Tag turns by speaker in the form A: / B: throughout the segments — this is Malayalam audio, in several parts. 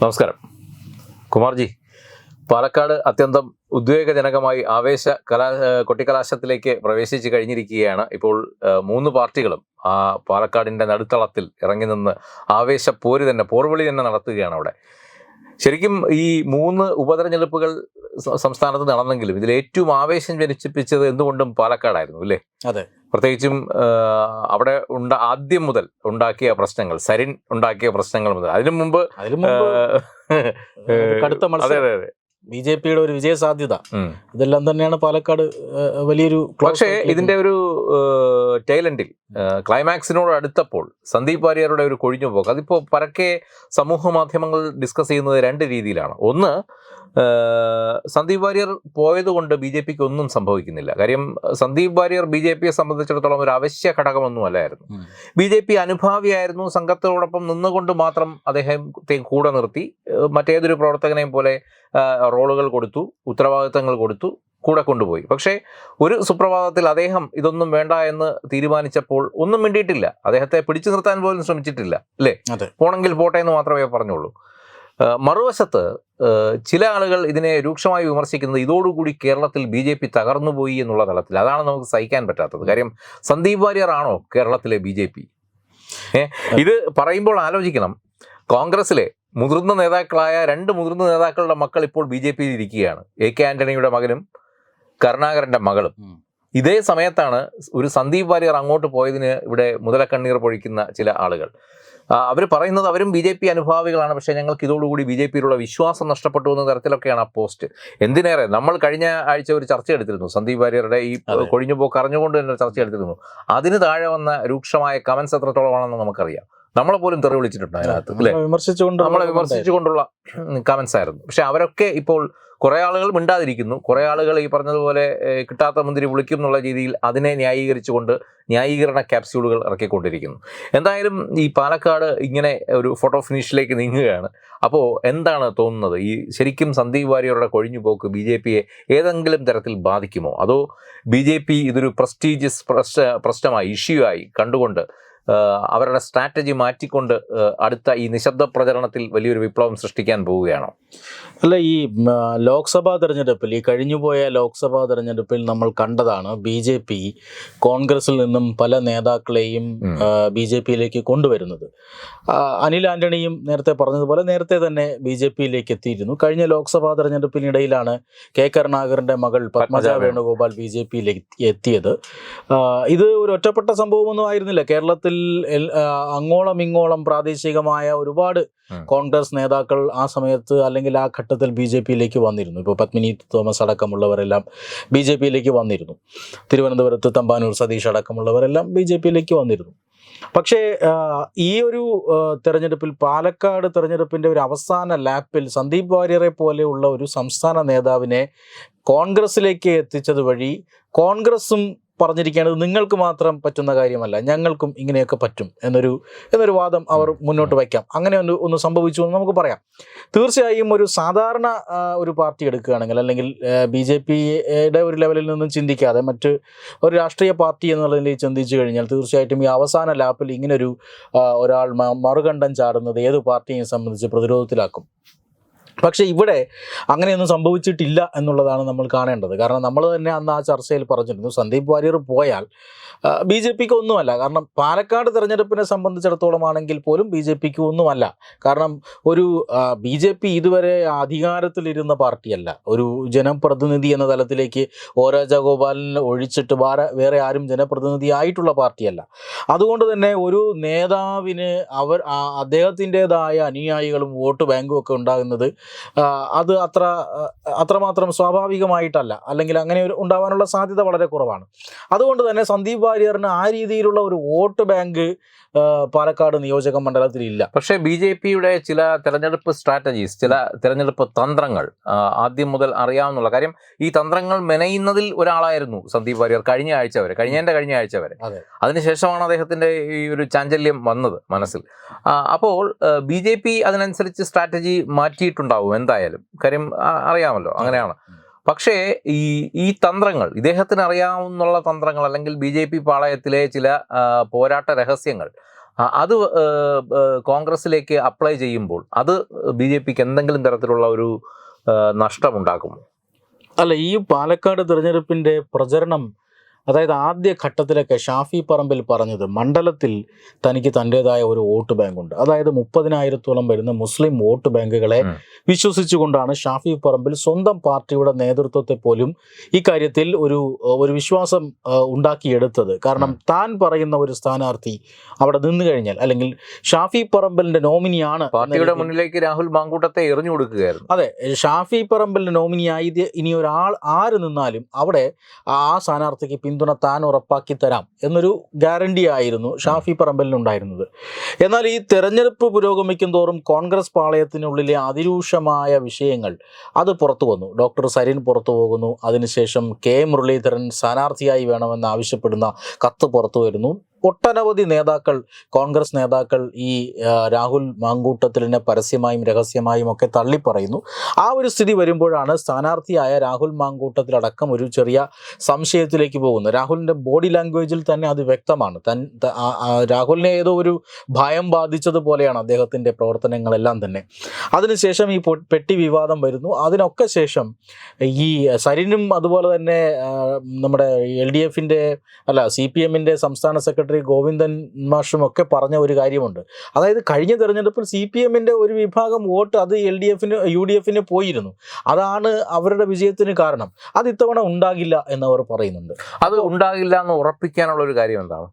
A: നമസ്കാരം. കുമാർജി പാലക്കാട് അത്യന്തം ഉദ്വേഗജനകമായി ആവേശ കലാ കൊട്ടിക്കലാശത്തിലേക്ക് പ്രവേശിച്ചു കഴിഞ്ഞിരിക്കുകയാണ്. ഇപ്പോൾ മൂന്ന് പാർട്ടികളും ആ പാലക്കാടിന്റെ നടുത്തളത്തിൽ ഇറങ്ങി നിന്ന് ആവേശ പോര് തന്നെ പോർവിളി തന്നെ നടത്തുകയാണ് അവിടെ. ശരിക്കും ഈ മൂന്ന് ഉപതെരഞ്ഞെടുപ്പുകൾ സംസ്ഥാനത്ത് നടന്നെങ്കിലും ഇതിൽ ഏറ്റവും ആവേശം ജനിപ്പിച്ചത് എന്തുകൊണ്ടും പാലക്കാടായിരുന്നു അല്ലേ?
B: അതെ.
A: പ്രത്യേകിച്ചും അവിടെ ഉണ്ട ആദ്യം മുതൽ ഉണ്ടാക്കിയ പ്രശ്നങ്ങൾ സരിൻ ഉണ്ടാക്കിയ പ്രശ്നങ്ങൾ മുതൽ. അതിനു മുമ്പ്
B: കടുത്ത
A: അതെ അതെ.
B: ബി ജെ പിയുടെ ഒരു വിജയ സാധ്യത ഇതെല്ലാം തന്നെയാണ് പാലക്കാട് വലിയൊരു
A: പക്ഷേ ഇതിന്റെ ഒരു ടൈലൻഡിൽ ക്ലൈമാക്സിനോട് അടുത്തപ്പോൾ സന്ദീപ് വാര്യരുടെ ഒരു കൊഴിഞ്ഞു പോക്ക് അതിപ്പോ പരക്കെ സമൂഹ മാധ്യമങ്ങൾ ഡിസ്കസ് ചെയ്യുന്നത് രണ്ട് രീതിയിലാണ്. ഒന്ന് സന്ദീപ് വാര്യർ പോയതുകൊണ്ട് ബി ജെ പിക്ക് ഒന്നും സംഭവിക്കുന്നില്ല. കാര്യം സന്ദീപ് വാര്യർ ബി ജെ പിയെ സംബന്ധിച്ചിടത്തോളം ഒരു അവശ്യ ഘടകമൊന്നും അല്ലായിരുന്നു. ബി ജെ പി അനുഭാവിയായിരുന്നു. സംഘത്തോടൊപ്പം നിന്നുകൊണ്ട് മാത്രം അദ്ദേഹത്തെ കൂടെ നിർത്തി. മറ്റേതൊരു പ്രവർത്തകനെയും പോലെ റോളുകൾ കൊടുത്തു ഉത്തരവാദിത്തങ്ങൾ കൊടുത്തു കൂടെ കൊണ്ടുപോയി. പക്ഷേ ഒരു സുപ്രഭാതത്തിൽ അദ്ദേഹം ഇതൊന്നും വേണ്ട എന്ന് തീരുമാനിച്ചപ്പോൾ ഒന്നും വേണ്ടിയിട്ടില്ല അദ്ദേഹത്തെ പിടിച്ചു നിർത്താൻ പോലും ശ്രമിച്ചിട്ടില്ല അല്ലേ? പോണെങ്കിൽ പോട്ടെ എന്ന് മാത്രമേ പറഞ്ഞുള്ളൂ. മറുവശത്ത് ചില ആളുകൾ ഇതിനെ രൂക്ഷമായി വിമർശിക്കുന്നത് ഇതോടുകൂടി കേരളത്തിൽ ബി ജെ പി തകർന്നുപോയി എന്നുള്ള തലത്തിൽ. അതാണ് നമുക്ക് സഹിക്കാൻ പറ്റാത്തത്. കാര്യം സന്ദീപ് വാര്യർ ആണോ കേരളത്തിലെ ബി ജെ പി? ഇത് പറയുമ്പോൾ ആലോചിക്കണം. കോൺഗ്രസിലെ മുതിർന്ന നേതാക്കളായ രണ്ട് മുതിർന്ന നേതാക്കളുടെ മക്കൾ ഇപ്പോൾ ബി ജെ പിയിൽ ഇരിക്കുകയാണ്. എ കെ ആന്റണിയുടെ മകനും കരുണാകരന്റെ മകളും. ഇതേ സമയത്താണ് ഒരു സന്ദീപ് വാര്യർ അങ്ങോട്ട് പോയതിന് ഇവിടെ മുതലക്കണ്ണീർ പൊഴിക്കുന്ന ചില ആളുകൾ. അവർ പറയുന്നത് അവരും ബി ജെ പി അനുഭാവികളാണ്. പക്ഷേ ഞങ്ങൾക്ക് ഇതോടുകൂടി ബി ജെ പിയിലുള്ള വിശ്വാസം നഷ്ടപ്പെട്ടു എന്ന തരത്തിലൊക്കെയാണ് ആ പോസ്റ്റ്. എന്തിനേറെ നമ്മൾ കഴിഞ്ഞ ആഴ്ച ഒരു ചർച്ച എടുത്തിരുന്നു. സന്ദീപ് വാര്യരുടെ ഈ. കൊഴിഞ്ഞുപോക്ക് അറിഞ്ഞുകൊണ്ട് തന്നെ ചർച്ച എടുത്തിരുന്നു. അതിന് താഴെ വന്ന രൂക്ഷമായ കമൻസ് എത്രത്തോളമാണെന്ന് നമുക്കറിയാം. നമ്മളെ പോലും തെറി വിളിച്ചിട്ടുണ്ട് അതിനകത്ത് അല്ലേ?
B: വിമർശിച്ചുകൊണ്ട്
A: നമ്മളെ വിമർശിച്ചുകൊണ്ടുള്ള കമൻസ് ആയിരുന്നു. പക്ഷെ അവരൊക്കെ ഇപ്പോൾ കുറെ ആളുകൾ മിണ്ടാതിരിക്കുന്നു. കുറേ ആളുകൾ ഈ പറഞ്ഞതുപോലെ കിട്ടാത്ത മന്ത്രി വിളിക്കും എന്നുള്ള രീതിയിൽ അതിനെ ന്യായീകരിച്ചുകൊണ്ട് ന്യായീകരണ ക്യാപ്സ്യൂളുകൾ ഇറക്കിക്കൊണ്ടിരിക്കുന്നു. എന്തായാലും ഈ പാലക്കാട് ഇങ്ങനെ ഒരു ഫോട്ടോ ഫിനിഷിലേക്ക് നീങ്ങുകയാണ്. അപ്പോൾ എന്താണ് തോന്നുന്നത്? ഈ ശരിക്കും സന്ദീപ് വാര്യരുടെ കൊഴിഞ്ഞുപോക്ക് ബി ജെ പിയെ ഏതെങ്കിലും തരത്തിൽ ബാധിക്കുമോ? അതോ ബി ജെ പി ഇതൊരു പ്രസ്റ്റീജിയസ് പ്രശ്ന പ്രശ്നമായി ഇഷ്യൂ ആയി കണ്ടുകൊണ്ട് അവരുടെ സ്ട്രാറ്റജി മാറ്റിക്കൊണ്ട് അടുത്ത ഈ നിശബ്ദ പ്രചരണത്തിൽ വലിയൊരു വിപ്ലവം സൃഷ്ടിക്കാൻ പോവുകയാണോ?
B: അല്ല ഈ ലോക്സഭാ തെരഞ്ഞെടുപ്പിൽ ഈ കഴിഞ്ഞുപോയ ലോക്സഭാ തെരഞ്ഞെടുപ്പിൽ നമ്മൾ കണ്ടതാണ് ബി ജെ പി കോൺഗ്രസിൽ നിന്നും പല നേതാക്കളെയും. ബി ജെ പിയിലേക്ക് കൊണ്ടുവരുന്നത്. അനിൽ ആന്റണിയും നേരത്തെ പറഞ്ഞതുപോലെ നേരത്തെ തന്നെ ബി ജെ പിയിലേക്ക് എത്തിയിരുന്നു. കഴിഞ്ഞ ലോക്സഭാ തെരഞ്ഞെടുപ്പിനിടയിലാണ് കെ കരുണാകരന്റെ മകൾ പത്മജ
A: പത്മജ
B: വേണുഗോപാൽ. ബി ജെ പിയിലേക്ക് എത്തിയത്. ഇത് ഒരു ഒറ്റപ്പെട്ട സംഭവമൊന്നും ആയിരുന്നില്ല. കേരളത്തിൽ അങ്ങോളം ഇങ്ങോളം പ്രാദേശികമായ ഒരുപാട് കോൺഗ്രസ് നേതാക്കൾ ആ സമയത്ത് അല്ലെങ്കിൽ ആ ഘട്ടത്തിൽ ബി ജെ പിയിലേക്ക് വന്നിരുന്നു. ഇപ്പോൾ പത്മിനി തോമസ് അടക്കമുള്ളവരെല്ലാം ബി ജെ പിയിലേക്ക് വന്നിരുന്നു. തിരുവനന്തപുരത്ത് തമ്പാനൂർ സതീഷ് അടക്കമുള്ളവരെല്ലാം ബി ജെ പിയിലേക്ക് വന്നിരുന്നു. പക്ഷേ ഈ ഒരു തെരഞ്ഞെടുപ്പിൽ പാലക്കാട് തെരഞ്ഞെടുപ്പിന്റെ ഒരു അവസാന ലാപ്പിൽ സന്ദീപ് വാര്യറെ പോലെയുള്ള ഒരു സംസ്ഥാന നേതാവിനെ കോൺഗ്രസിലേക്ക് എത്തിച്ചത് വഴി കോൺഗ്രസും പറഞ്ഞിരിക്കേണ്ടത് നിങ്ങൾക്ക് മാത്രം പറ്റുന്ന കാര്യമല്ല. ഞങ്ങൾക്കും ഇങ്ങനെയൊക്കെ പറ്റും എന്നൊരു എന്നൊരു വാദം അവർ മുന്നോട്ട് വയ്ക്കാം. അങ്ങനെ ഒന്ന് ഒന്ന് സംഭവിച്ചു എന്ന് നമുക്ക് പറയാം. തീർച്ചയായും ഒരു സാധാരണ ഒരു പാർട്ടി എടുക്കുകയാണെങ്കിൽ അല്ലെങ്കിൽ ബി ജെ പിയുടെ ഒരു ലെവലിൽ നിന്നും ചിന്തിക്കാതെ മറ്റ് ഒരു രാഷ്ട്രീയ പാർട്ടി എന്നുള്ളതിലേക്ക് ചിന്തിച്ചു കഴിഞ്ഞാൽ തീർച്ചയായിട്ടും ഈ അവസാന ലാപ്പിൽ ഇങ്ങനൊരു ഒരാൾ മറുകണ്ഠം ചാടുന്നത് ഏത് പാർട്ടിയെ സംബന്ധിച്ച് പ്രതിരോധത്തിലാക്കും? പക്ഷേ ഇവിടെ അങ്ങനെയൊന്നും സംഭവിച്ചിട്ടില്ല എന്നുള്ളതാണ് നമ്മൾ കാണേണ്ടത്. കാരണം നമ്മൾ തന്നെ അന്ന് ആ ചർച്ചയിൽ പറഞ്ഞിരുന്നു സന്ദീപ് വാര്യർ പോയാൽ ബി ജെ പിക്ക് ഒന്നുമല്ല. കാരണം പാലക്കാട് തെരഞ്ഞെടുപ്പിനെ സംബന്ധിച്ചിടത്തോളം ആണെങ്കിൽ പോലും ബി ജെ പിക്ക് ഒന്നുമല്ല. കാരണം ഒരു ബി ജെ പി ഇതുവരെ അധികാരത്തിലിരുന്ന പാർട്ടിയല്ല. ഒരു ജനപ്രതിനിധി എന്ന തലത്തിലേക്ക് ഒ രാജഗോപാലിനെ ഒഴിച്ചിട്ട് വേറെ വേറെ ആരും ജനപ്രതിനിധി ആയിട്ടുള്ള പാർട്ടിയല്ല. അതുകൊണ്ട് തന്നെ ഒരു നേതാവിന് അവർ അദ്ദേഹത്തിന്റെതായ അനുയായികളും വോട്ട് ബാങ്കും ഒക്കെ ഉണ്ടാകുന്നത് അത് അത്ര അത്രമാത്രം സ്വാഭാവികമായിട്ടല്ല. അല്ലെങ്കിൽ അങ്ങനെ ഒരു ഉണ്ടാവാനുള്ള സാധ്യത വളരെ കുറവാണ്. അതുകൊണ്ട് തന്നെ സന്ദീപ് വാര്യറിന് ആ രീതിയിലുള്ള ഒരു വോട്ട് ബാങ്ക് പാലക്കാട് നിയോജക മണ്ഡലത്തിൽ ഇല്ല.
A: പക്ഷേ ബി ജെ പിയുടെ ചില തെരഞ്ഞെടുപ്പ് സ്ട്രാറ്റജീസ് ചില തെരഞ്ഞെടുപ്പ് തന്ത്രങ്ങൾ ആദ്യം മുതൽ അറിയാവുന്നുള്ള കാര്യം ഈ തന്ത്രങ്ങൾ മെനയുന്നതിൽ ഒരാളായിരുന്നു സന്ദീപ് വാര്യർ കഴിഞ്ഞ ആഴ്ച വരെ കഴിഞ്ഞതിന്റെ കഴിഞ്ഞ ആഴ്ച വരെ.
B: അതെ.
A: അതിനുശേഷമാണ് അദ്ദേഹത്തിന്റെ ഈ ഒരു ചാഞ്ചല്യം വന്നത് മനസ്സിൽ. അപ്പോൾ ബി ജെ പി അതിനനുസരിച്ച് സ്ട്രാറ്റജി മാറ്റിയിട്ടുണ്ടാവും എന്തായാലും. കാര്യം അറിയാമല്ലോ അങ്ങനെയാണ്. പക്ഷേ ഈ ഈ തന്ത്രങ്ങൾ ഇദ്ദേഹത്തിന് അറിയാവുന്നുള്ള തന്ത്രങ്ങൾ അല്ലെങ്കിൽ ബി ജെ പി പാളയത്തിലെ ചില പോരാട്ട രഹസ്യങ്ങൾ അത് കോൺഗ്രസിലേക്ക് അപ്ലൈ ചെയ്യുമ്പോൾ അത് ബി ജെ പിക്ക് എന്തെങ്കിലും തരത്തിലുള്ള ഒരു നഷ്ടമുണ്ടാക്കുമോ?
B: അല്ല ഈ പാലക്കാട് തിരഞ്ഞെടുപ്പിന്റെ പ്രചരണം അതായത് ആദ്യ ഘട്ടത്തിലൊക്കെ ഷാഫി പറമ്പിൽ പറഞ്ഞത് മണ്ഡലത്തിൽ തനിക്ക് തന്റെതായ ഒരു വോട്ട് ബാങ്കുണ്ട് അതായത് മുപ്പതിനായിരത്തോളം വരുന്ന മുസ്ലിം വോട്ട് ബാങ്കുകളെ. വിശ്വസിച്ചുകൊണ്ടാണ് ഷാഫി പറമ്പിൽ സ്വന്തം പാർട്ടിയുടെ നേതൃത്വത്തെ പോലും ഇക്കാര്യത്തിൽ ഒരു ഒരു വിശ്വാസം ഉണ്ടാക്കിയെടുത്തത്. കാരണം താൻ പറയുന്ന ഒരു സ്ഥാനാർത്ഥി അവിടെ നിന്ന് കഴിഞ്ഞാൽ അല്ലെങ്കിൽ ഷാഫി പറമ്പലിന്റെ നോമിനിയാണ്
A: പാർട്ടിയുടെ മുന്നിലേക്ക് രാഹുൽ മാങ്കൂട്ടത്തെ എറിഞ്ഞു കൊടുക്കുകയായിരുന്നു.
B: അതെ ഷാഫി പറമ്പലിന്റെ നോമിനിയായി ഇനി ഒരാൾ ആര് നിന്നാലും അവിടെ ആ സ്ഥാനാർത്ഥിക്ക് പിന്തുണ താൻ ഉറപ്പാക്കി തരാം എന്നൊരു ഗ്യാരണ്ടി ആയിരുന്നു ഷാഫി പറമ്പലിനുണ്ടായിരുന്നത്. എന്നാൽ ഈ തെരഞ്ഞെടുപ്പ് പുരോഗമിക്കും തോറും കോൺഗ്രസ് പാളയത്തിനുള്ളിലെ അതിരൂക്ഷമായ വിഷയങ്ങൾ അത് പുറത്തു വന്നു. ഡോക്ടർ സരിൻ പുറത്തു പോകുന്നു. അതിനുശേഷം കെ മുരളീധരൻ സ്ഥാനാർത്ഥിയായി വേണമെന്ന് ആവശ്യപ്പെടുന്ന കത്ത് പുറത്തു വരുന്നു. ഒട്ടനവധി നേതാക്കൾ കോൺഗ്രസ് നേതാക്കൾ ഈ രാഹുൽ മാങ്കൂട്ടത്തിലിനെ പരസ്യമായും രഹസ്യമായും ഒക്കെ തള്ളിപ്പറയുന്നു. ആ ഒരു സ്ഥിതി വരുമ്പോഴാണ് സ്ഥാനാർത്ഥിയായ രാഹുൽ മാങ്കൂട്ടത്തിലടക്കം ഒരു ചെറിയ സംശയത്തിലേക്ക് പോകുന്നത്. രാഹുലിന്റെ ബോഡി ലാംഗ്വേജിൽ തന്നെ അത് വ്യക്തമാണ്. തൻ രാഹുലിനെ ഏതോ ഒരു ഭയം ബാധിച്ചതുപോലെയാണ് അദ്ദേഹത്തിന്റെ പ്രവർത്തനങ്ങളെല്ലാം തന്നെ. അതിനുശേഷം ഈ പെട്ടി വിവാദം വരുന്നു. അതിനൊക്കെ ശേഷം ഈ സരിനും അതുപോലെ തന്നെ നമ്മുടെ എൽ ഡി എഫിന്റെ അല്ല സി പി എമ്മിന്റെ സംസ്ഥാന സെക്രട്ടറി ഗോവിന്ദൻ മാഷും ഒക്കെ പറഞ്ഞ ഒരു കാര്യമുണ്ട്. അതായത് കഴിഞ്ഞ തെരഞ്ഞെടുപ്പിൽ സി പി എമ്മിന്റെ ഒരു വിഭാഗം വോട്ട് അത് എൽ ഡി എഫിന് യു ഡി എഫിന് പോയിരുന്നു. അതാണ് അവരുടെ വിജയത്തിന് കാരണം. അത് ഇത്തവണ ഉണ്ടാകില്ല എന്നവർ പറയുന്നുണ്ട്.
A: അത് ഉണ്ടാകില്ല എന്ന് ഉറപ്പിക്കാനുള്ള ഒരു കാര്യം എന്താണ്?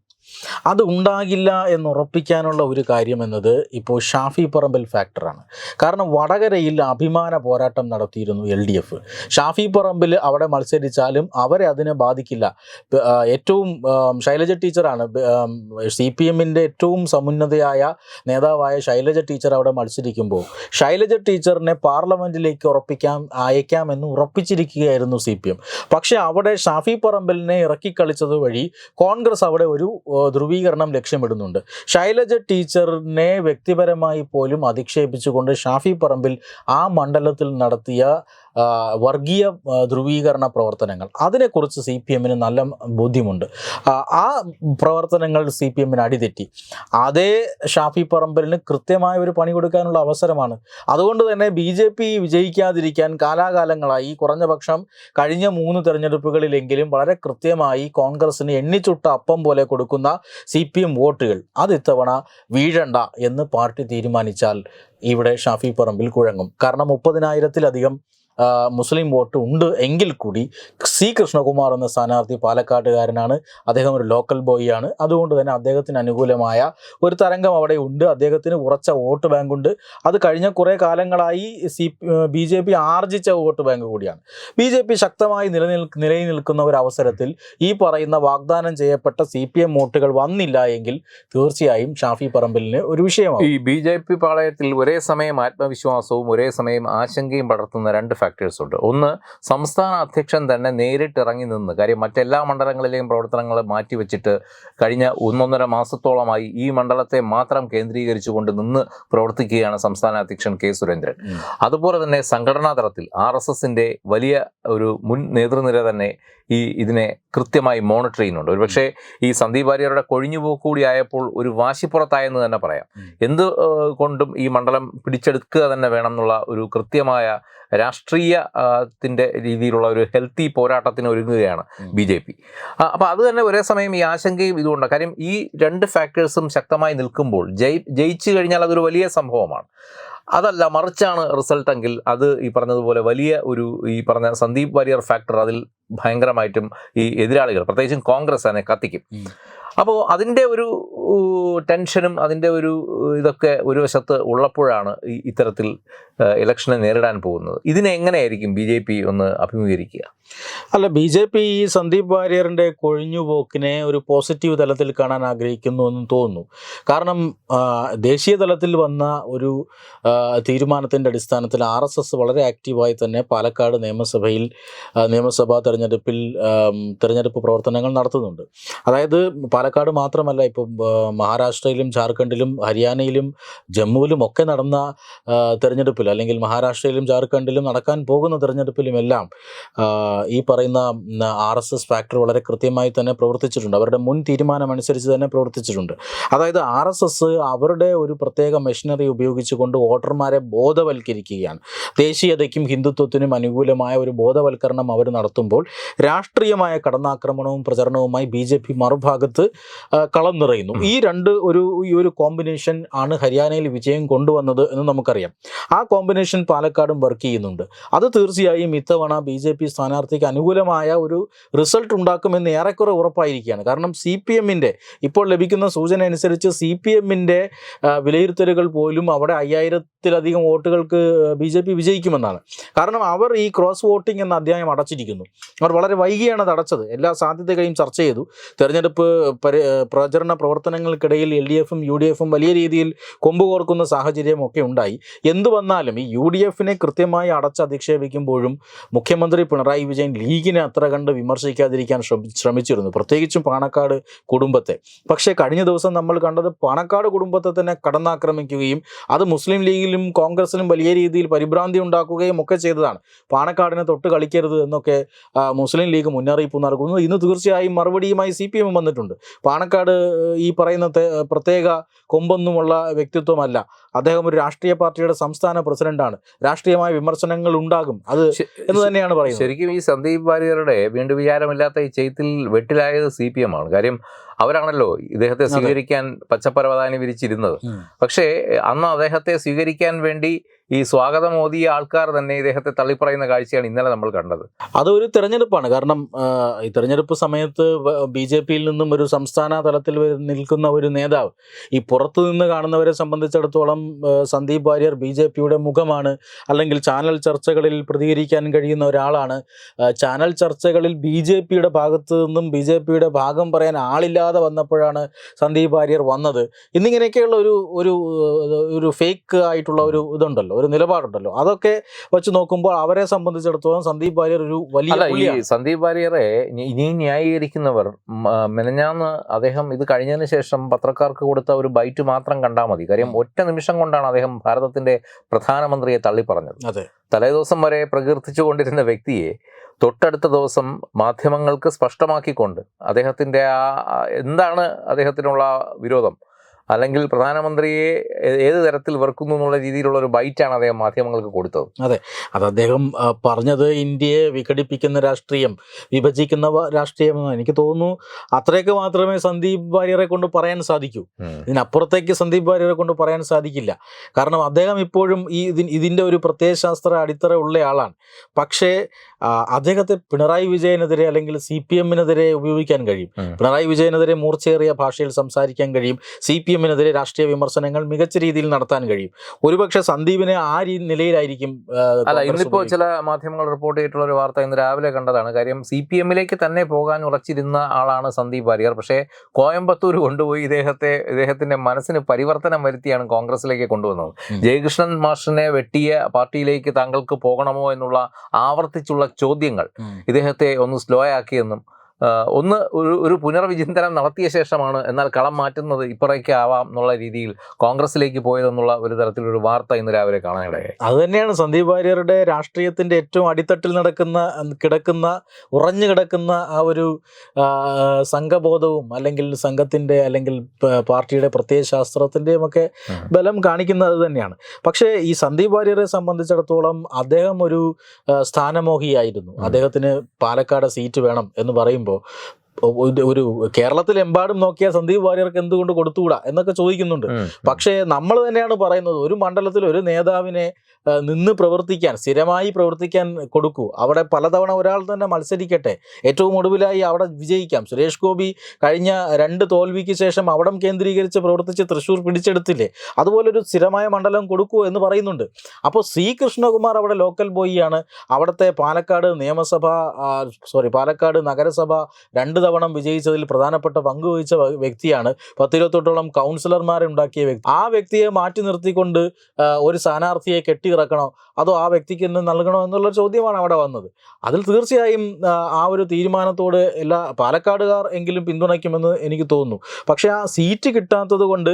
B: അത് ഉണ്ടാകില്ല എന്ന് ഉറപ്പിക്കാനുള്ള ഒരു കാര്യം എന്നത് ഇപ്പോൾ ഷാഫി പറമ്പിൽ ഫാക്ടറാണ് കാരണം വടകരയിൽ അഭിമാന പോരാട്ടം നടത്തിയിരുന്നു L D F. Shafi Parambil അവിടെ മത്സരിച്ചാലും അവരെ അതിനെ ബാധിക്കില്ല. ഏറ്റവും ശൈലജ ടീച്ചറാണ് സി പി എമ്മിന്റെ ഏറ്റവും സമുന്നതയായ നേതാവായ ശൈലജ ടീച്ചർ അവിടെ മത്സരിക്കുമ്പോൾ ശൈലജ ടീച്ചറിനെ പാർലമെന്റിലേക്ക് ഉറപ്പിക്കാം അയക്കാമെന്ന് ഉറപ്പിച്ചിരിക്കുകയായിരുന്നു സി പി എം. പക്ഷേ അവിടെ ഷാഫി പറമ്പലിനെ ഇറക്കിക്കളിച്ചത് വഴി കോൺഗ്രസ് അവിടെ ഒരു ധ്രുവീകരണം ലക്ഷ്യമിടുന്നുണ്ട്. ശൈലജ ടീച്ചറിനെ വ്യക്തിപരമായി പോലും അധിക്ഷേപിച്ചുകൊണ്ട് ഷാഫി പറമ്പിൽ ആ മണ്ഡലത്തിൽ നടത്തിയ വർഗീയ ധ്രുവീകരണ പ്രവർത്തനങ്ങൾ. അതിനെക്കുറിച്ച് സി പി എമ്മിന് നല്ല ബോധ്യമുണ്ട്. ആ, പ്രവർത്തനങ്ങൾ സി പി എമ്മിന് അടിതെറ്റി. അതേ ഷാഫി പറമ്പലിന് കൃത്യമായ ഒരു പണി കൊടുക്കാനുള്ള അവസരമാണ്. അതുകൊണ്ട് തന്നെ ബി ജെ പി വിജയിക്കാതിരിക്കാൻ കാലാകാലങ്ങളായി കുറഞ്ഞ പക്ഷം കഴിഞ്ഞ മൂന്ന് തെരഞ്ഞെടുപ്പുകളിലെങ്കിലും വളരെ കൃത്യമായി കോൺഗ്രസിന് എണ്ണിച്ചുട്ട അപ്പം പോലെ കൊടുക്കുന്ന സി പി എം വോട്ടുകൾ അത് ഇത്തവണ വീഴണ്ട എന്ന് പാർട്ടി തീരുമാനിച്ചാൽ ഇവിടെ ഷാഫി പറമ്പിൽ കുഴങ്ങും. കാരണം മുപ്പതിനായിരത്തിലധികം മുസ്ലിം വോട്ട് ഉണ്ട് എങ്കിൽ കൂടി സി കൃഷ്ണകുമാർ എന്ന സ്ഥാനാർത്ഥി പാലക്കാട്ടുകാരനാണ്. അദ്ദേഹം ഒരു ലോക്കൽ ബോയ് ആണ്. അതുകൊണ്ട് തന്നെ അദ്ദേഹത്തിന് അനുകൂലമായ ഒരു തരംഗം അവിടെ ഉണ്ട്. അദ്ദേഹത്തിന് ഉറച്ച വോട്ട് ബാങ്ക് ഉണ്ട്. അത് കഴിഞ്ഞ കുറേ കാലങ്ങളായി സി ബി ജെ പി ആർജിച്ച വോട്ട് ബാങ്ക് കൂടിയാണ്. ബി ജെ പി ശക്തമായി നിലനിൽ നിലയിൽ ഒരു അവസരത്തിൽ ഈ പറയുന്ന വാഗ്ദാനം ചെയ്യപ്പെട്ട സി പി എം വോട്ടുകൾ വന്നില്ല എങ്കിൽ തീർച്ചയായും ഷാഫി പറമ്പലിന് ഒരു വിഷയമാണ്
A: ഈ ബി ജെ പി പാളയത്തിൽ ഒരേ സമയം ആത്മവിശ്വാസവും ഒരേ സമയം ആശങ്കയും പടർത്തുന്ന രണ്ട് ഫാക്ടേഴ്സ് ഉണ്ട്. ഒന്ന് സംസ്ഥാന അധ്യക്ഷൻ തന്നെ നേരിട്ട് ഇറങ്ങി നിന്ന് കാര്യം മറ്റെല്ലാ മണ്ഡലങ്ങളിലെയും പ്രവർത്തനങ്ങൾ മാറ്റിവെച്ചിട്ട് കഴിഞ്ഞ ഒന്നൊന്നര മാസത്തോളമായി ഈ മണ്ഡലത്തെ മാത്രം കേന്ദ്രീകരിച്ചുകൊണ്ട് നിന്ന് പ്രവർത്തിക്കുകയാണ് സംസ്ഥാന അധ്യക്ഷൻ കെ. സുരേന്ദ്രൻ. അതുപോലെ തന്നെ സംഘടനാ തലത്തിൽ ആർ എസ് എസിന്റെ വലിയ ഒരു മുൻ നേതൃനിര തന്നെ ഈ ഇതിനെ കൃത്യമായി മോണിറ്റർ ചെയ്യുന്നുണ്ട്. ഒരുപക്ഷെ ഈ സന്ദീപ് വാര്യരുടെ കൊഴിഞ്ഞുപോക്ക് കൂടി ആയപ്പോൾ ഒരു വാശിപ്പുറത്തായെന്ന് തന്നെ പറയാം. എന്ത് കൊണ്ടും ഈ മണ്ഡലം പിടിച്ചെടുക്കുക തന്നെ വേണം എന്നുള്ള ഒരു കൃത്യമായ രാഷ്ട്രീയ ആ, രീതിയിലുള്ള ഒരു ഹെൽത്തി പോരാട്ടത്തിന് ഒരുങ്ങുകയാണ് ബി ജെ പി. അപ്പോൾ അത് തന്നെ ഒരേ സമയം ഈ ആശങ്കയും ഇതുകൊണ്ട് കാര്യം ഈ രണ്ട് ഫാക്ടേഴ്സും ശക്തമായി നിൽക്കുമ്പോൾ ജയി ജയിച്ചു കഴിഞ്ഞാൽ അതൊരു വലിയ സംഭവമാണ്. അതല്ല മറിച്ചാണ് റിസൾട്ട് എങ്കിൽ അത് ഈ പറഞ്ഞതുപോലെ വലിയ ഒരു ഈ പറഞ്ഞ സന്ദീപ് വാര്യർ ഫാക്ടർ അതിൽ ഭയങ്കരമായിട്ടും ഈ എതിരാളികൾ പ്രത്യേകിച്ചും കോൺഗ്രസ് അതിനെ കത്തിക്കും. അപ്പോൾ അതിന്റെ ഒരു ടെൻഷനും അതിന്റെ ഒരു ഇതൊക്കെ ഒരു വശത്ത് ഉള്ളപ്പോഴാണ് ഇത്തരത്തിൽ ഇലക്ഷനെ നേരിടാൻ പോകുന്നത്. ഇതിനെ എങ്ങനെയായിരിക്കും ബി ജെ പി ഒന്ന് അഭിമുഖീകരിക്കുക?
B: അല്ല ബി ജെ പി ഈ സന്ദീപ് വാര്യറിന്റെ കൊഴിഞ്ഞുപോക്കിനെ ഒരു പോസിറ്റീവ് തലത്തിൽ കാണാൻ ആഗ്രഹിക്കുന്നു എന്ന് തോന്നുന്നു. കാരണം ദേശീയ തലത്തിൽ വന്ന ഒരു തീരുമാനത്തിന്റെ അടിസ്ഥാനത്തിൽ ആർ എസ് എസ് വളരെ ആക്റ്റീവായി തന്നെ പാലക്കാട് നിയമസഭയിൽ നിയമസഭാ തെരഞ്ഞെടുപ്പിൽ തിരഞ്ഞെടുപ്പ് തെരഞ്ഞെടുപ്പ് പ്രവർത്തനങ്ങൾ നടത്തുന്നുണ്ട്. അതായത് പാലക്കാട് മാത്രമല്ല ഇപ്പം മഹാരാഷ്ട്രയിലും ജാർഖണ്ഡിലും ഹരിയാനയിലും ജമ്മുവിലും ഒക്കെ നടന്ന തെരഞ്ഞെടുപ്പിൽ അല്ലെങ്കിൽ മഹാരാഷ്ട്രയിലും ജാർഖണ്ഡിലും നടക്കാൻ പോകുന്ന തെരഞ്ഞെടുപ്പിലുമെല്ലാം ഈ പറയുന്ന ആർ എസ് എസ് ഫാക്ടർ വളരെ കൃത്യമായി തന്നെ പ്രവർത്തിച്ചിട്ടുണ്ട്. അവരുടെ മുൻ തീരുമാനം അനുസരിച്ച് തന്നെ പ്രവർത്തിച്ചിട്ടുണ്ട്. അതായത് ആർ എസ് എസ് അവരുടെ ഒരു പ്രത്യേക മെഷീനറി ഉപയോഗിച്ചുകൊണ്ട് വോട്ടർമാരെ ബോധവൽക്കരിക്കുകയാണ്. ദേശീയതയ്ക്കും ഹിന്ദുത്വത്തിനും അനുകൂലമായ ഒരു ബോധവൽക്കരണം അവർ നടത്തുമ്പോൾ രാഷ്ട്രീയമായ കടന്നാക്രമണവും പ്രചരണവുമായി ബി ജെ പി മറുഭാഗത്ത് കളം നിറയുന്നു. ഈ രണ്ട് ഒരു ഈ ഒരു കോമ്പിനേഷൻ ആണ് ഹരിയാനയിൽ വിജയം കൊണ്ടുവന്നത് എന്ന് നമുക്കറിയാം. ആ കോമ്പിനേഷൻ പാലക്കാടും വർക്ക് ചെയ്യുന്നുണ്ട്. അത് തീർച്ചയായും ഇത്തവണ ബി ജെ പി സ്ഥാനാർത്ഥിക്ക് അനുകൂലമായ ഒരു റിസൾട്ട് ഉണ്ടാക്കുമെന്ന് ഏറെക്കുറെ ഉറപ്പായിരിക്കുകയാണ്. കാരണം സി പി എമ്മിന്റെ ഇപ്പോൾ ലഭിക്കുന്ന സൂചന അനുസരിച്ച് സി പി എമ്മിന്റെ വിലയിരുത്തലുകൾ പോലും അവിടെ അയ്യായിരത്തിലധികം വോട്ടുകൾക്ക് ബി ജെ പി വിജയിക്കുമെന്നാണ്. കാരണം അവർ ഈ ക്രോസ് വോട്ടിംഗ് എന്ന അധ്യായം അടച്ചിരിക്കുന്നു. അവർ വളരെ വൈകിയാണ് അത് അടച്ചത്. എല്ലാ സാധ്യതകളെയും ചർച്ച ചെയ്തു. തെരഞ്ഞെടുപ്പ് പരി പ്രചരണ പ്രവർത്തനങ്ങൾക്കിടയിൽ എൽ ഡി എഫും യു ഡി എഫും വലിയ രീതിയിൽ കൊമ്പുകോർക്കുന്ന സാഹചര്യമൊക്കെ ഉണ്ടായി. എന്തു വന്നാലും ഈ യു ഡി എഫിനെ കൃത്യമായി അടച്ചധിക്ഷേപിക്കുമ്പോഴും മുഖ്യമന്ത്രി പിണറായി വിജയൻ ലീഗിനെ അത്ര കണ്ട് വിമർശിക്കാതിരിക്കാൻ ശ്രമി ശ്രമിച്ചിരുന്നു. പ്രത്യേകിച്ചും പാണക്കാട് കുടുംബത്തെ. പക്ഷേ കഴിഞ്ഞ ദിവസം നമ്മൾ കണ്ടത് പാണക്കാട് കുടുംബത്തെ തന്നെ കടന്നാക്രമിക്കുകയും അത് മുസ്ലിം ലീഗിലും കോൺഗ്രസിലും വലിയ രീതിയിൽ പരിഭ്രാന്തി ഉണ്ടാക്കുകയും ഒക്കെ ചെയ്തതാണ്. പാണക്കാടിനെ തൊട്ട് കളിക്കരുത് എന്നൊക്കെ മുസ്ലിം ലീഗ് മുന്നറിയിപ്പ് നൽകുന്നു. ഇന്ന് തീർച്ചയായും മറുപടിയുമായി സി പി എം വന്നിട്ടുണ്ട്. പാണക്കാട് ഈ പറയുന്ന പ്രത്യേക കൊമ്പൊന്നുമുള്ള വ്യക്തിത്വമല്ല. അദ്ദേഹം ഒരു രാഷ്ട്രീയ പാർട്ടിയുടെ സംസ്ഥാന പ്രസിഡന്റാണ്. രാഷ്ട്രീയമായ വിമർശനങ്ങൾ ഉണ്ടാകും. അത് എന്ന് തന്നെയാണ് പറയുന്നത്.
A: ശരിക്കും ഈ സന്ദീപ് വാര്യരുടെ വീണ്ടും വിചാരമില്ലാത്ത ഈ ചെയ്ത്തിൽ വെട്ടിലായത് സി പി എം ആണ്. കാര്യം അവരാണല്ലോ ഇദ്ദേഹത്തെ സ്വീകരിക്കാൻ പച്ചപ്പരവതാനി വിരിച്ചിരുന്നത്. പക്ഷേ അന്ന് അദ്ദേഹത്തെ സ്വീകരിക്കാൻ വേണ്ടി ഈ സ്വാഗതം ഓതിയ ആൾക്കാർ തന്നെ ഇദ്ദേഹത്തെ തള്ളിപ്പറയുന്ന കാഴ്ചയാണ് ഇന്നലെ നമ്മൾ കണ്ടത്.
B: അതൊരു തെരഞ്ഞെടുപ്പാണ്. കാരണം ഈ തെരഞ്ഞെടുപ്പ് സമയത്ത് ബി ജെ പിയിൽ നിന്നും ഒരു സംസ്ഥാന തലത്തിൽ നിൽക്കുന്ന ഒരു നേതാവ് ഈ പുറത്തു നിന്ന് കാണുന്നവരെ സംബന്ധിച്ചിടത്തോളം സന്ദീപ് വാര്യർ ബി ജെ പിയുടെ മുഖമാണ്. അല്ലെങ്കിൽ ചാനൽ ചർച്ചകളിൽ പ്രതികരിക്കാൻ കഴിയുന്ന ഒരാളാണ്. ചാനൽ ചർച്ചകളിൽ ബി ജെ പിയുടെ ഭാഗത്തു നിന്നും ബി ജെ പിയുടെ ഭാഗം പറയാൻ ആളില്ലാതെ വന്നപ്പോഴാണ് സന്ദീപ് വാര്യർ വന്നത്. എന്നിങ്ങനെയൊക്കെയുള്ള ഒരു ഒരു ഒരു ഫേക്ക് ആയിട്ടുള്ള ഒരു ഇതുണ്ടല്ലോ ഒരു നിലപാടുണ്ടല്ലോ. അതൊക്കെ വെച്ച് നോക്കുമ്പോൾ അവരെ സംബന്ധിച്ചിടത്തോളം സന്ദീപ് വാര്യർ ഒരു വലിയ
A: സന്ദീപ് വാര്യറെ ഇനി- ഇനി ന്യായീകരിക്കുന്നവർ മെനഞ്ഞാന്ന് അദ്ദേഹം ഇത് കഴിഞ്ഞതിന് ശേഷം പത്രക്കാർക്ക് കൊടുത്ത ഒരു ബൈറ്റ് മാത്രം കണ്ടാൽ മതി. കാര്യം. ഒറ്റ നിമിഷം കൊണ്ടാണ് അദ്ദേഹം ഭാരതത്തിന്റെ പ്രധാനമന്ത്രിയെ തള്ളി തള്ളിപ്പറഞ്ഞത്.
B: അതെ.
A: തലേദിവസം വരെ പ്രകീർത്തിച്ചുകൊണ്ടിരുന്ന വ്യക്തിയെ തൊട്ടടുത്ത ദിവസം മാധ്യമങ്ങൾക്ക് സ്പഷ്ടമാക്കിക്കൊണ്ട് അദ്ദേഹത്തിന്റെ ആ ആ എന്താണ് അദ്ദേഹത്തിനുള്ള വിരോധം? അല്ലെങ്കിൽ പ്രധാനമന്ത്രിയെ ഏത് തരത്തിൽ വെറുക്കുന്നു എന്നുള്ള രീതിയിലുള്ള ഒരു ബൈറ്റാണ് അദ്ദേഹം മാധ്യമങ്ങൾക്ക് കൊടുത്തത്.
B: അതെ. അത് അദ്ദേഹം പറഞ്ഞത് ഇന്ത്യയെ വിഘടിപ്പിക്കുന്ന രാഷ്ട്രീയം വിഭജിക്കുന്ന രാഷ്ട്രീയം എന്ന് എനിക്ക് തോന്നുന്നു അത്രയൊക്കെ മാത്രമേ സന്ദീപ് വാര്യരെ കൊണ്ട് പറയാൻ സാധിക്കൂ. ഇതിനപ്പുറത്തേക്ക് സന്ദീപ് വാര്യരെ കൊണ്ട് പറയാൻ സാധിക്കില്ല. കാരണം അദ്ദേഹം ഇപ്പോഴും ഈ ഇതിൻ ഇതിന്റെ ഒരു പ്രത്യയശാസ്ത്ര അടിത്തറ ഉള്ള ആളാണ്. പക്ഷേ അദ്ദേഹത്തെ പിണറായി വിജയനെതിരെ അല്ലെങ്കിൽ സി പി എമ്മിനെതിരെ ഉപയോഗിക്കാൻ കഴിയും. പിണറായി വിജയനെതിരെ മൂർച്ചയേറിയ ഭാഷയിൽ സംസാരിക്കാൻ കഴിയും. സി പി എമ്മിനെതിരെ രാഷ്ട്രീയ വിമർശനങ്ങൾ മികച്ച രീതിയിൽ നടത്താൻ കഴിയും. ഒരുപക്ഷെ സന്ദീപിനെ ആ രീതി നിലയിലായിരിക്കും
A: അല്ല ഇന്നിപ്പോ ചില മാധ്യമങ്ങൾ റിപ്പോർട്ട് ചെയ്തിട്ടുള്ള ഒരു വാർത്ത ഇന്ന് രാവിലെ കണ്ടതാണ്. കാര്യം സി പി എമ്മിലേക്ക് തന്നെ പോകാൻ ഉറച്ചിരുന്ന ആളാണ് സന്ദീപ് വാര്യർ. പക്ഷേ കോയമ്പത്തൂർ കൊണ്ടുപോയി ഇദ്ദേഹത്തെ ഇദ്ദേഹത്തിന്റെ മനസ്സിന് പരിവർത്തനം വരുത്തിയാണ് കോൺഗ്രസിലേക്ക് കൊണ്ടുവന്നത്. ജയകൃഷ്ണൻ മാഷിനെ വെട്ടിയ പാർട്ടിയിലേക്ക് താങ്കൾക്ക് പോകണമോ എന്നുള്ള ആവർത്തിച്ചുള്ള ചോദ്യങ്ങൾ. ഇദ്ദേഹത്തെ ഒന്ന് സ്ലോ ആക്കിയെന്നും ഒന്ന് ഒരു ഒരു പുനർവിചിന്തനം നടത്തിയ ശേഷമാണ് എന്നാൽ കളം മാറ്റുന്നത് ഇപ്പറയ്ക്കാവാം ആവാം എന്നുള്ള രീതിയിൽ കോൺഗ്രസിലേക്ക് പോയതെന്നുള്ള ഒരു തരത്തിലൊരു വാർത്ത ഇന്ന് രാവിലെ കാണാനിടയായി.
B: അത് തന്നെയാണ് സന്ദീപ് വാര്യരുടെ രാഷ്ട്രീയത്തിന്റെ ഏറ്റവും അടിത്തട്ടിൽ നടക്കുന്ന കിടക്കുന്ന ഉറഞ്ഞു കിടക്കുന്ന ആ ഒരു സംഘബോധവും അല്ലെങ്കിൽ സംഘത്തിന്റെ അല്ലെങ്കിൽ പാർട്ടിയുടെ പ്രത്യയശാസ്ത്രത്തിന്റെയും ഒക്കെ ബലം കാണിക്കുന്നത് തന്നെയാണ്. പക്ഷേ ഈ സന്ദീപ് വാര്യരെ സംബന്ധിച്ചിടത്തോളം അദ്ദേഹം ഒരു സ്ഥാനമോഹിയായിരുന്നു. അദ്ദേഹത്തിന് പാലക്കാട് സീറ്റ് വേണം എന്ന് പറയുമ്പോൾ ഒരു- ഒരു കേരളത്തിലെമ്പാടും നോക്കിയ സന്ദീപ് വാര്യർക്ക് എന്തുകൊണ്ട് കൊടുത്തുകൂടാ എന്നൊക്കെ ചോദിക്കുന്നുണ്ട്. പക്ഷേ നമ്മൾ തന്നെയാണ് പറയുന്നത് ഒരു മണ്ഡലത്തിൽ ഒരു നേതാവിനെ നിന്ന് പ്രവർത്തിക്കാൻ സ്ഥിരമായി പ്രവർത്തിക്കാൻ കൊടുക്കൂ. അവിടെ പലതവണ ഒരാൾ തന്നെ മത്സരിക്കട്ടെ. ഏറ്റവും ഒടുവിലായി അവിടെ വിജയിക്കാം. സുരേഷ് ഗോപി കഴിഞ്ഞ രണ്ട് തോൽവിക്ക് ശേഷം അവിടം കേന്ദ്രീകരിച്ച് പ്രവർത്തിച്ച് തൃശ്ശൂർ പിടിച്ചെടുത്തില്ലേ? അതുപോലൊരു സ്ഥിരമായ മണ്ഡലം കൊടുക്കൂ എന്ന് പറയുന്നുണ്ട്. അപ്പോൾ സി കൃഷ്ണകുമാർ അവിടെ ലോക്കൽ ബോയിയാണ്. അവിടുത്തെ പാലക്കാട് നിയമസഭ സോറി പാലക്കാട് നഗരസഭ രണ്ട് തവണ പലതവണ വിജയിച്ചതിൽ പ്രധാനപ്പെട്ട പങ്ക് വഹിച്ച വ്യക്തിയാണ്. പത്തിരുപത്തെട്ടോളം കൗൺസിലർമാരെ ഉണ്ടാക്കിയ വ്യക്തി. ആ വ്യക്തിയെ മാറ്റി നിർത്തിക്കൊണ്ട് ഒരു സ്ഥാനാർത്ഥിയെ കെട്ടിയിറക്കണോ? അതോ ആ വ്യക്തിക്ക് എന്ത് നൽകണോ എന്നുള്ള ചോദ്യമാണ് അവിടെ വന്നത്. അതിൽ തീർച്ചയായും ആ, ആ ഒരു തീരുമാനത്തോട് എല്ലാ പാലക്കാടുകാർ എങ്കിലും പിന്തുണയ്ക്കുമെന്ന് എനിക്ക് തോന്നുന്നു. പക്ഷേ ആ സീറ്റ് കിട്ടാത്തത് കൊണ്ട്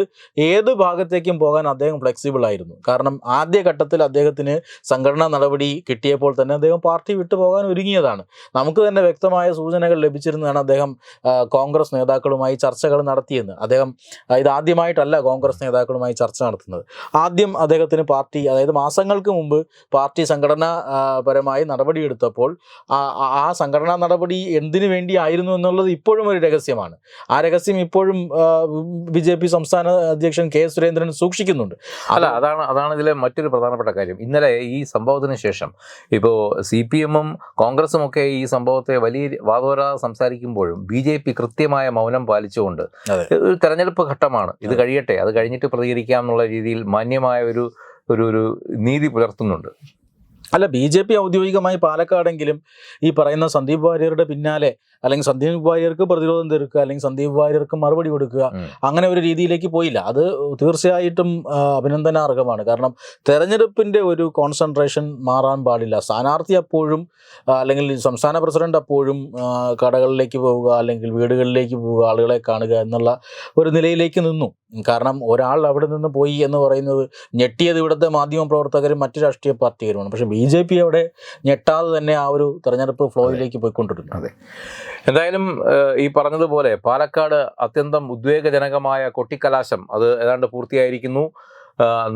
B: ഏത് ഭാഗത്തേക്കും പോകാൻ അദ്ദേഹം ഫ്ലെക്സിബിൾ ആയിരുന്നു. കാരണം ആദ്യ ഘട്ടത്തിൽ അദ്ദേഹത്തിന് സംഘടനാ നടപടി കിട്ടിയപ്പോൾ തന്നെ അദ്ദേഹം പാർട്ടി വിട്ടു പോകാൻ ഒരുങ്ങിയതാണ്. നമുക്ക് തന്നെ വ്യക്തമായ സൂചനകൾ ലഭിച്ചിരുന്നതാണ് അദ്ദേഹം ആ, കോൺഗ്രസ് നേതാക്കളുമായി ചർച്ചകൾ നടത്തിയെന്ന്. അദ്ദേഹം ഇതാദ്യമായിട്ടല്ല കോൺഗ്രസ് നേതാക്കളുമായി ചർച്ച നടത്തുന്നത്. ആദ്യം അദ്ദേഹത്തിന് പാർട്ടി അതായത് മാസങ്ങൾക്ക് മുമ്പ് പാർട്ടി സംഘടനാ ആ, പരമായി നടപടിയെടുത്തപ്പോൾ ആ സംഘടനാ നടപടി എന്തിനു വേണ്ടിയായിരുന്നു എന്നുള്ളത് ഇപ്പോഴും ഒരു രഹസ്യമാണ്. ആ രഹസ്യം ഇപ്പോഴും ബി ജെ പി സംസ്ഥാന അധ്യക്ഷൻ കെ സുരേന്ദ്രൻ സൂക്ഷിക്കുന്നുണ്ട്.
A: അല്ല അതാണ് അതാണ് ഇതിലെ മറ്റൊരു പ്രധാനപ്പെട്ട കാര്യം. ഇന്നലെ ഈ സംഭവത്തിന് ശേഷം ഇപ്പോൾ സി പി എമ്മും കോൺഗ്രസും ഒക്കെ ഈ സംഭവത്തെ വലിയ വാദോരാതെ സംസാരിക്കുമ്പോഴും ബി ജെ പി കൃത്യമായ മൗനം പാലിച്ചുകൊണ്ട് ഒരു തെരഞ്ഞെടുപ്പ് ഘട്ടമാണ്. ഇത് കഴിയട്ടെ. അത് കഴിഞ്ഞിട്ട് പ്രതികരിക്കാം എന്നുള്ള രീതിയിൽ മാന്യമായ ഒരു ഒരു ഒരു നീതി പുലർത്തുന്നുണ്ട്.
B: അല്ല ബി ജെ പി ഔദ്യോഗികമായി പാലക്കാടെങ്കിലും ഈ പറയുന്ന സന്ദീപ് വാര്യരുടെ പിന്നാലെ അല്ലെങ്കിൽ സന്ദീപ് വാര്യർക്ക് പ്രതിരോധം തീർക്കുക അല്ലെങ്കിൽ സന്ദീപ് വാര്യർക്ക് മറുപടി കൊടുക്കുക അങ്ങനെ ഒരു രീതിയിലേക്ക് പോയില്ല. അത് തീർച്ചയായിട്ടും അഭിനന്ദനാർഹമാണ്. കാരണം തെരഞ്ഞെടുപ്പിന്റെ ഒരു കോൺസെൻട്രേഷൻ മാറാൻ പാടില്ല. സ്ഥാനാർത്ഥി അപ്പോഴും അല്ലെങ്കിൽ സംസ്ഥാന പ്രസിഡന്റ് അപ്പോഴും കടകളിലേക്ക് പോവുക അല്ലെങ്കിൽ വീടുകളിലേക്ക് പോവുക ആളുകളെ കാണുക എന്നുള്ള ഒരു നിലയിലേക്ക് നിന്നു. കാരണം ഒരാൾ അവിടെ നിന്ന് പോയി എന്ന് പറയുന്നത് ഞെട്ടിയത് ഇവിടുത്തെ മാധ്യമ പ്രവർത്തകരും മറ്റു രാഷ്ട്രീയ പാർട്ടികരുമാണ് പക്ഷേ ബി ജെ പി അവിടെ ഞെട്ടാതെ തന്നെ ആ ഒരു തെരഞ്ഞെടുപ്പ് ഫ്ലോയിലേക്ക് പോയിക്കൊണ്ടിരുന്നു
A: അതെ. എന്തായാലും ഈ പറഞ്ഞതുപോലെ പാലക്കാട് അത്യന്തം ഉദ്വേഗജനകമായ കൊട്ടിക്കലാശം അത് ഏതാണ്ട് പൂർത്തിയായിരിക്കുന്നു.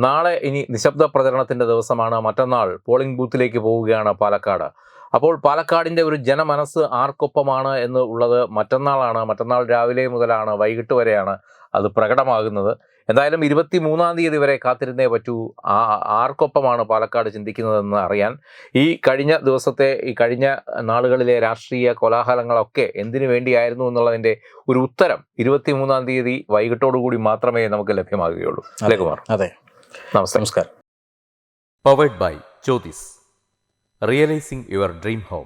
A: നാളെ ഇനി നിശബ്ദ പ്രചരണത്തിന്റെ ദിവസമാണ്. മറ്റന്നാൾ പോളിംഗ് ബൂത്തിലേക്ക് പോവുകയാണ് പാലക്കാട്. അപ്പോൾ പാലക്കാടിന്റെ ഒരു ജനമനസ്സ് ആർക്കൊപ്പമാണ് എന്ന് ഉള്ളത് മറ്റന്നാളാണ്. മറ്റന്നാൾ രാവിലെ മുതലാണ് വൈകിട്ട് വരെയാണ് അത് പ്രകടമാകുന്നത്. എന്തായാലും ഇരുപത്തി മൂന്നാം തീയതി വരെ കാത്തിരുന്നേ പറ്റൂ. ആ ആർക്കൊപ്പമാണ് പാലക്കാട് ചിന്തിക്കുന്നതെന്ന് അറിയാൻ. ഈ കഴിഞ്ഞ ദിവസത്തെ ഈ കഴിഞ്ഞ നാളുകളിലെ രാഷ്ട്രീയ കോലാഹലങ്ങളൊക്കെ എന്തിനു വേണ്ടിയായിരുന്നു എന്നുള്ളതിന്റെ ഒരു ഉത്തരം ഇരുപത്തി മൂന്നാം തീയതി വൈകിട്ടോടുകൂടി മാത്രമേ നമുക്ക് ലഭ്യമാകുകയുള്ളൂ. അല്ലേ കുമാർ?
B: അതെ. നമസ്കാരം.
A: Powered by Jyothis realising your dream home